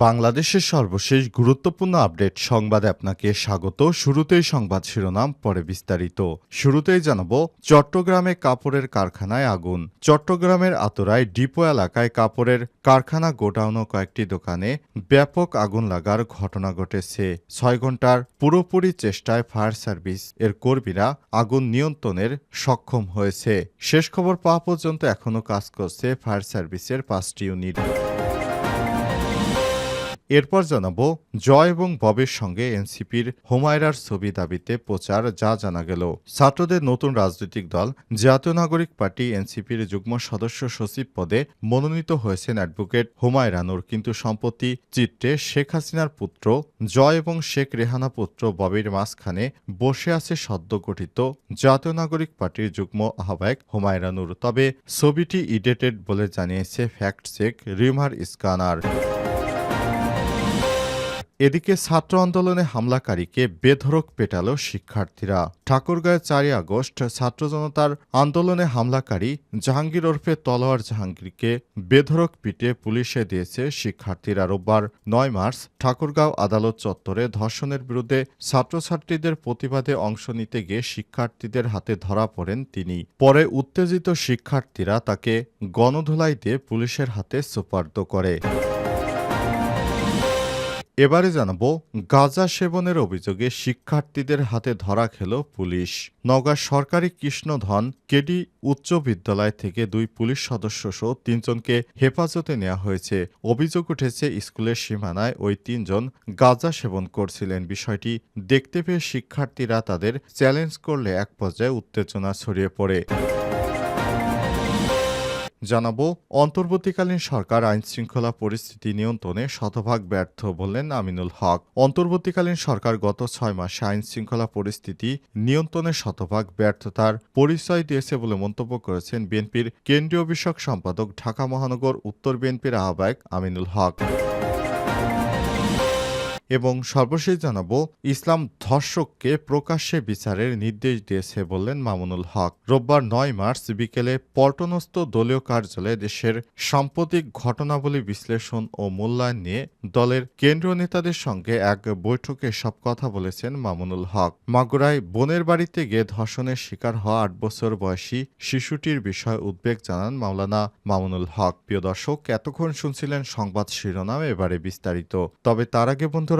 বাংলাদেশের সর্বশেষ গুরুত্বপূর্ণ আপডেট সংবাদে আপনাকে স্বাগত। শুরুতেই সংবাদ শিরোনাম, পরে বিস্তারিত। শুরুতেই জানাব, চট্টগ্রামে কাপড়ের কারখানায় আগুন। চট্টগ্রামের আতরায় ডিপো এলাকায় কাপড়ের কারখানা গোডাউন ও কয়েকটি দোকানে ব্যাপক আগুন লাগার ঘটনা ঘটেছে। ছয় ঘণ্টার পুরোপুরি চেষ্টায় ফায়ার সার্ভিস এর কর্মীরা আগুন নিয়ন্ত্রণের সক্ষম হয়েছে। শেষ খবর পাওয়া পর্যন্ত এখনও কাজ করছে ফায়ার সার্ভিসের পাঁচটি ইউনিট। এরপর জানাব, জয় এবং ববের সঙ্গে এনসিপির হোমায়রার ছবি দাবিতে প্রচার, যা জানা গেল। ছাত্রদের নতুন রাজনৈতিক দল, জাতীয় নাগরিক পার্টি এনসিপির যুগ্ম সদস্য সচিব পদে মনোনীত হয়েছেন অ্যাডভোকেট হুমায়রানুর কিন্তু সম্প্রতি চিত্রে শেখ হাসিনার পুত্র, জয় এবং শেখ রেহানা পুত্র ববির মাঝখানে বসে আছে সদ্য গঠিত জাতীয় নাগরিক পার্টির যুগ্ম আহ্বায়ক হুমায়রানুর তবে ছবিটি ইডেটেড বলে জানিয়েছে ফ্যাক্ট চেক রিমার স্কানার এদিকে ছাত্র আন্দোলনে হামলাকারীকে বেধড়ক পেটাল শিক্ষার্থীরা। ঠাকুরগাঁয়ে চারই আগস্ট ছাত্র জনতার আন্দোলনে হামলাকারী জাহাঙ্গীর ওরফে তলোয়ার জাহাঙ্গীরকে বেধড়ক পিটে পুলিশে দিয়েছে শিক্ষার্থীরা। রোববার নয় মার্চ ঠাকুরগাঁও আদালত চত্বরে ধর্ষণের বিরুদ্ধে ছাত্রছাত্রীদের প্রতিবাদে অংশ নিতে গিয়ে শিক্ষার্থীদের হাতে ধরা পড়েন তিনি। পরে উত্তেজিত শিক্ষার্থীরা তাকে গণধোলাই দিয়ে পুলিশের হাতে সুপার্দ করে। এবারে জানাব, গাঁজা সেবনের অভিযোগে শিক্ষার্থীদের হাতে ধরা খেল পুলিশ। নওগাঁ সরকারি কৃষ্ণধন কেডি উচ্চ বিদ্যালয় থেকে দুই পুলিশ সদস্য সহ তিনজনকে হেফাজতে নেওয়া হয়েছে। অভিযোগ উঠেছে, স্কুলের সীমানায় ওই তিনজন গাঁজা সেবন করছিলেন। বিষয়টি দেখতে পেয়ে শিক্ষার্থীরা তাদের চ্যালেঞ্জ করলে এক পর্যায়ে উত্তেজনা ছড়িয়ে পড়ে। জানাব, অন্তর্বর্তীকালীন সরকার আইন শৃঙ্খলা পরিস্থিতি নিয়ন্ত্রণে শতভাগ ব্যর্থ বললেন আমিনুল হক। অন্তর্বর্তীকালীন সরকার গত ছয় মাসে আইন শৃঙ্খলা পরিস্থিতি নিয়ন্ত্রণে শতভাগ ব্যর্থতার পরিচয় দিয়েছে বলে মন্তব্য করেছেন বিএনপির কেন্দ্রীয় বিষয়ক সম্পাদক ঢাকা মহানগর উত্তর বিএনপির আহ্বায়ক আমিনুল হক। এবং সর্বশেষ জানাব, ইসলাম ধর্ষককে প্রকাশ্যে বিচারের নির্দেশ দিয়েছে বললেন মামুনুল হক। রোববার নয় মার্চ বিকেলে পল্টনস্থ দলীয় কার্যালয়ে দেশের সাম্প্রতিক ঘটনাবলী বিশ্লেষণ ও মূল্যায়ন নিয়ে দলের কেন্দ্রীয় নেতাদের সঙ্গে এক বৈঠকে সব কথা বলেছেন মামুনুল হক। মাগুরায় বোনের বাড়িতে গিয়ে ধর্ষণের শিকার হওয়া আট বছর বয়সী শিশুটির বিষয়ে উদ্বেগ জানান মাওলানা মামুনুল হক। প্রিয় দর্শক, এতক্ষণ শুনছিলেন সংবাদ শিরোনাম, এবারে বিস্তারিত। তবে তার আগে বন্ধুরা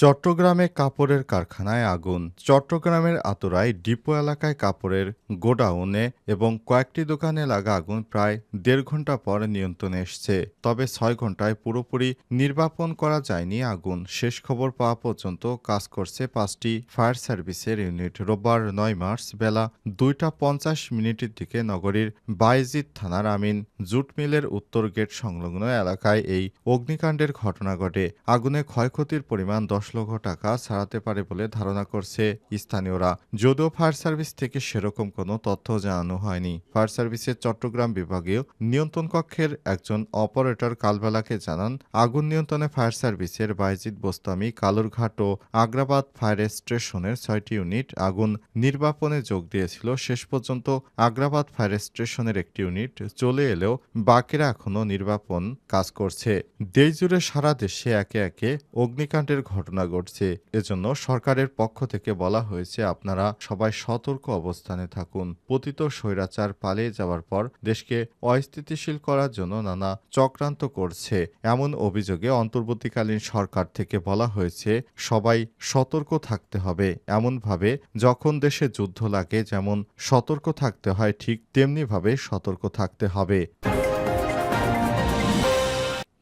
চট্টগ্রামে কাপড়ের কারখানায় আগুন। চট্টগ্রামের আতরায় ডিপো এলাকায় কাপড়ের গোডাউনে এবং কয়েকটি দোকানে লাগা আগুন প্রায় দেড় ঘণ্টা পর নিয়ন্ত্রণে এসছে। তবে ছয় ঘন্টায় পুরোপুরি নির্বাপন করা যায়নি আগুন। শেষ খবর পাওয়া পর্যন্ত কাজ করছে পাঁচটি ফায়ার সার্ভিসের ইউনিট। রোববার নয় মার্চ বেলা দুইটা পঞ্চাশ মিনিটের দিকে নগরীর বাইজিদ থানার আমিন জুট মিলের উত্তর গেট সংলগ্ন এলাকায় এই অগ্নিকাণ্ডের ঘটনা ঘটে। আগুনে ক্ষয়ক্ষতির পরিমাণ দশ লক্ষ টাকা ছাড়াতে পারে বলে ধারণা করছে স্থানীয়রা। যদিও ফায়ার সার্ভিস থেকে সেরকম কোনো তথ্য জানানো হয়নি। ফায়ার সার্ভিসের চট্টগ্রাম বিভাগীয় নিয়ন্ত্রণ কক্ষের একজন অপারেটর কালবেলাকে জানান, আগুন নিয়ন্ত্রণে ফায়ার সার্ভিসের বাইজিদ বোস্তামি কালুরঘাট ও আগ্রাবাদ ফায়ার স্টেশনের ছয়টি ইউনিট আগুন নির্বাপনে যোগ দিয়েছিল। শেষ পর্যন্ত আগ্রাবাদ ফায়ার স্টেশনের একটি ইউনিট চলে এলেও বাকিরা এখনও নির্বাপন কাজ করছে। দেশজুড়ে সারা দেশে একে একে অগ্নিকাণ্ডের ঘটনা ঘটছে। এজন্য সরকারের পক্ষ থেকে বলা হয়েছে, আপনারা সবাই সতর্ক অবস্থানে থাকুন। পতিত স্বৈরাচার পালিয়ে যাওয়ার পর দেশকে অস্থিতিশীল করার জন্য নানা চক্রান্ত করছে। এমন অভিযোগে অন্তর্বর্তীকালীন সরকার থেকে বলা হয়েছে, সবাই সতর্ক থাকতে হবে। এমনভাবে যখন দেশে যুদ্ধ লাগে, যেমন সতর্ক থাকতে হয়, ঠিক তেমনিভাবে সতর্ক থাকতে হবে।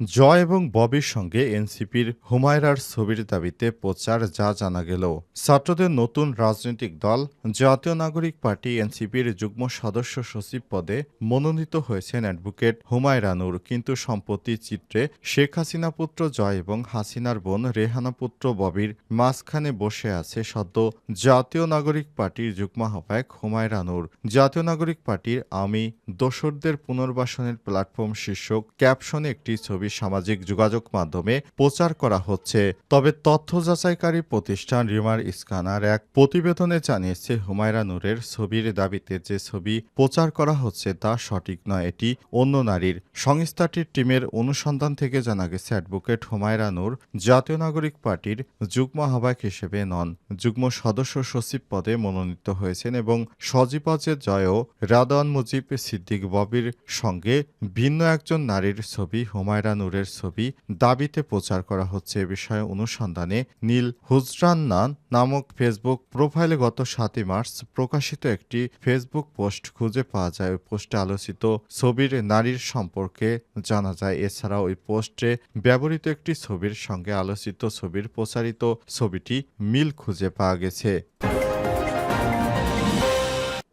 জয় এবং ববির সঙ্গে এনসিপির হুমায়রার ছবির দাবিতে প্রচার যা জানা গেল। ছাত্রদের নতুন রাজনৈতিক দল, জাতীয় নাগরিক পার্টি, এনসিপির যুগ্ম সদস্য সচিব পদে মনোনীত হয়েছেন অ্যাডভোকেট হুমায়রা নূর কিন্তু সম্প্রতি চিত্রে শেখ হাসিনা পুত্র জয় এবং হাসিনার বোন রেহানা পুত্র ববির মাঝখানে বসে আছে সদ্য জাতীয় নাগরিক পার্টির যুগ্ম আহ্বায়ক হুমায়রা নূর জাতীয় নাগরিক পার্টির আমি দোসরদের পুনর্বাসনের প্ল্যাটফর্ম শীর্ষক ক্যাপশনে একটি ছবি সামাজিক যোগাযোগ মাধ্যমে প্রচার করা হচ্ছে। তবে তথ্য যাচাইকারী প্রতিষ্ঠান রিমার স্কানার এক প্রতিবেদনে জানিয়েছে, হুমায়রা নূরের ছবির দাবিতে যে ছবি প্রচার করা হচ্ছে তা সঠিক নয়, এটি অন্য নারীর। সংস্থাটির টিমের অনুসন্ধান থেকে জানা গেছে, অ্যাডভোকেট হুমায়রা নূর জাতীয় নাগরিক পার্টির যুগ্ম আহ্বায়ক হিসেবে নন। যুগ্ম সদস্য সচিব পদে মনোনীত হয়েছেন এবং সজীবজের জয়ও রাদান মুজিব সিদ্দিক ববির সঙ্গে ভিন্ন একজন নারীর ছবি হুমায়রা নূরের ছবি দাবিতে প্রচার করা হচ্ছে এ বিষয়ে অনুসন্ধানে নীল হুজরান্না নামক ফেসবুক প্রোফাইলে গত সাতই মার্চ প্রকাশিত একটি ফেসবুক পোস্ট খুঁজে পাওয়া যায়। ওই পোস্টে আলোচিত ছবির নারীর সম্পর্কে জানা যায়। এছাড়া ওই পোস্টে ব্যবহৃত একটি ছবির সঙ্গে আলোচিত ছবির প্রচারিত ছবিটি মিল খুঁজে পাওয়া গেছে।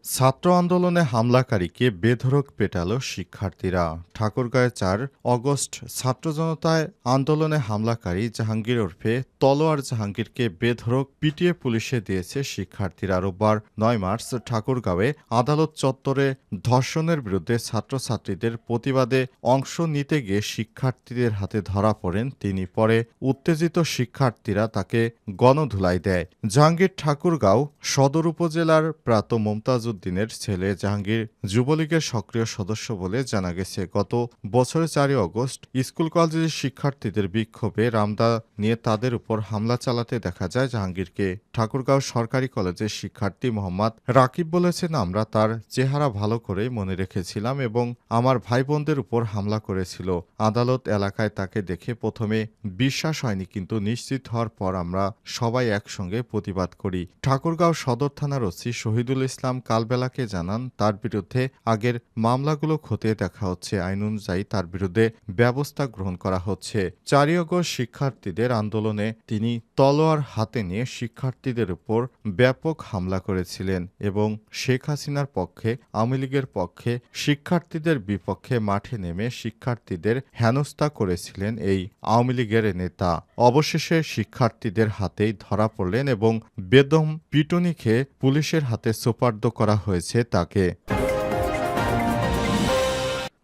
ছাত্র আন্দোলনে হামলাকারীকে বেধড়ক পেটাল শিক্ষার্থীরা। ঠাকুরগাঁয়ে চার অগস্ট ছাত্র জনতায় আন্দোলনে হামলাকারী জাহাঙ্গীর ওরফে তলোয়ার জাহাঙ্গীরকে বেধড়ক পিটিয়ে পুলিশে দিয়েছে শিক্ষার্থীরা। রোববার নয় মার্চ ঠাকুরগাঁওয়ে আদালত চত্বরে ধর্ষণের বিরুদ্ধে ছাত্রছাত্রীদের প্রতিবাদে অংশ নিতে গিয়ে শিক্ষার্থীদের হাতে ধরা পড়েন তিনি। পরে উত্তেজিত শিক্ষার্থীরা তাকে গণধুলাই দেয়। জাহাঙ্গীর ঠাকুরগাঁও সদর উপজেলার প্রাত মমতাজ উদ্দিনের ছেলে জাহাঙ্গীর যুবলীগের সক্রিয় সদস্য বলে জানা গেছে। গত বছরের চারই অগস্ট স্কুল কলেজের শিক্ষার্থীদের বিক্ষোভে রামদা নিয়ে তাদের উপর হামলা চালাতে দেখা যায় জাহাঙ্গীরকে। ঠাকুরগাঁও সরকারি কলেজের শিক্ষার্থী মোহাম্মদ রাকিব বলেছেন, আমরা তার চেহারা ভালো করে মনে রেখেছিলাম এবং আমার ভাই বোনদের উপর হামলা করেছিল। আদালত এলাকায় তাকে দেখে প্রথমে বিশ্বাস হয়নি, কিন্তু নিশ্চিত হওয়ার পর আমরা সবাই একসঙ্গে প্রতিবাদ করি। ঠাকুরগাঁও সদর থানার ওসি শহীদুল ইসলাম কালবেলাকে জানান তার বিরুদ্ধে আগের মামলাগুলো খতিয়ে দেখা হচ্ছে। আইন অনুযায়ী তার বিরুদ্ধে ব্যবস্থা গ্রহণ করা হচ্ছে। চারই শিক্ষার্থীদের আন্দোলনে তিনি তলোয়ার হাতে নিয়ে শিক্ষার্থীদের উপর ব্যাপক হামলা করেছিলেন এবং শেখ হাসিনার পক্ষে, আওয়ামী লীগের পক্ষে, শিক্ষার্থীদের বিপক্ষে মাঠে নেমে শিক্ষার্থীদের হেনস্থা করেছিলেন এই আওয়ামী লীগের নেতা। অবশেষে শিক্ষার্থীদের হাতেই ধরা পড়লেন এবং বেদম পিটুনি খেয়ে পুলিশের হাতে সোপার্দ করা হয়েছে তাকে।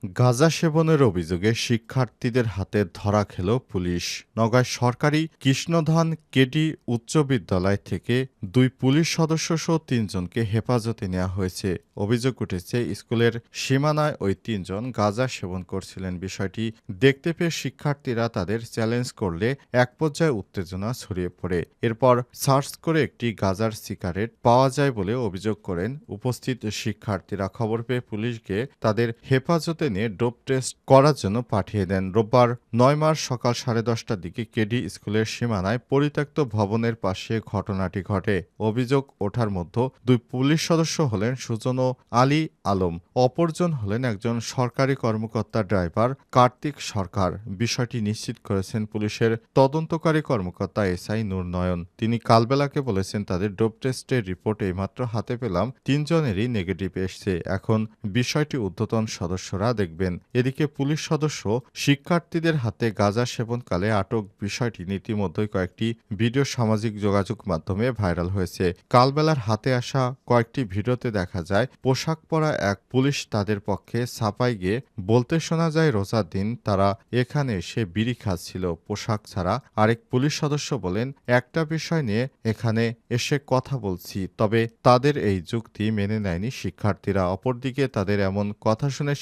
গাঁজা সেবনের অভিযোগে শিক্ষার্থীদের হাতে ধরা খেল পুলিশ। নগাঁয় সরকারি কৃষ্ণধান কেডি উচ্চ বিদ্যালয় থেকে দুই পুলিশ সদস্য সহ তিনজনকে হেফাজতে নেওয়া হয়েছে। অভিযোগ উঠেছে, স্কুলের সীমানায় ওই তিনজন গাঁজা সেবন করছিলেন। বিষয়টি দেখতে পেয়ে শিক্ষার্থীরা তাদের চ্যালেঞ্জ করলে এক পর্যায়ে উত্তেজনা ছড়িয়ে পড়ে। এরপর সার্চ করে একটি গাজার সিগারেট পাওয়া যায় বলে অভিযোগ করেন। উপস্থিত শিক্ষার্থীরা খবর পেয়ে পুলিশকে তাদের হেফাজতে নিয়ে ডোপ টেস্ট করার জন্য পাঠিয়ে দেন। রোববার নয় মার্চ সকাল সাড়ে দশটার দিকে কেডি স্কুলের সীমানায় পরিত্যক্ত ভবনের পাশে ঘটনাটি ঘটে। অভিযোগ ওঠার মধ্যে দুই পুলিশ সদস্য হলেন সুজন ও আলী আলম। অপরজন হলেন একজন সরকারি কর্মকর্তা ড্রাইভার কার্তিক সরকার। বিষয়টি নিশ্চিত করেছেন পুলিশের তদন্তকারী কর্মকর্তা এসআই নূরনয়ন। তিনি কালবেলাকে বলেছেন, তাদের ডোপ টেস্টের রিপোর্ট এইমাত্র হাতে পেলাম। তিনজনেরই নেগেটিভ এসছে। এখন বিষয়টি ঊর্ধ্বতন সদস্যরা দেখবেন। এদিকে পুলিশ সদস্য শিক্ষার্থীদের হাতে গাঁজা সেবনকালে আটক বিষয়টি ইতিমধ্যেই কয়েকটি ভিডিও সামাজিক যোগাযোগ মাধ্যমে ভাইরাল হয়েছে। কালবেলার হাতে আসা কয়েকটি ভিডিওতে দেখা যায়, পোশাক পরা এক পুলিশ তাদের পক্ষে ছাপাই গিয়ে বলতে শোনা যায়, রোজার দিন তারা এখানে এসে বিড়ি খাচ্ছিল। পোশাক ছাড়া আরেক পুলিশ সদস্য বলেন, একটা বিষয় নিয়ে এখানে এসে কথা বলছি, তবে তাদের এই যুক্তি মেনে নেয়নি শিক্ষার্থীরা। অপরদিকে তাদের এমন কথা শুনে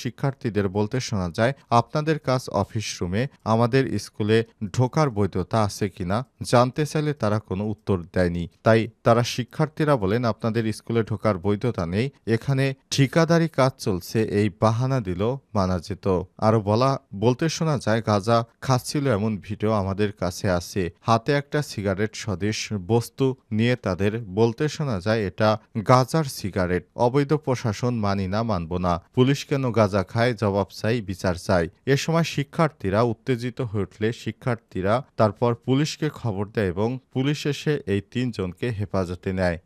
শিক্ষার্থীদের বলতে শোনা যায়, আপনাদের কাজ অফিস রুমে, আমাদের স্কুলে ঢোকার বৈধতা আছে কিনা জানতে চাইলে তারা কোনো উত্তর দেয়নি। তাই তারা শিক্ষার্থীরা বলেন, আপনাদের স্কুলে ঢোকার বৈধতা নেই, এখানে ঠিকাদারি কাজ চলছে, এই বাহানা দিল মানা যেত। আরও বলা, বলতে শোনা যায়, গাজা খাচ্ছিল এমন ভিডিও আমাদের কাছে আছে। হাতে একটা সিগারেট স্বদেশ বস্তু নিয়ে তাদের বলতে শোনা যায়, এটা গাজার সিগারেট। অবৈধ প্রশাসন মানি না, মানব না। পুলিশ কেন গাজা খায়? জবাব চাই, বিচার চাই। এ সময় শিক্ষার্থীরা উত্তেজিত হয়ে উঠলে শিক্ষার্থীরা তারপর পুলিশকে খবর দেয় এবং পুলিশ এসে এই তিনজনকে হেফাজতে নেয়।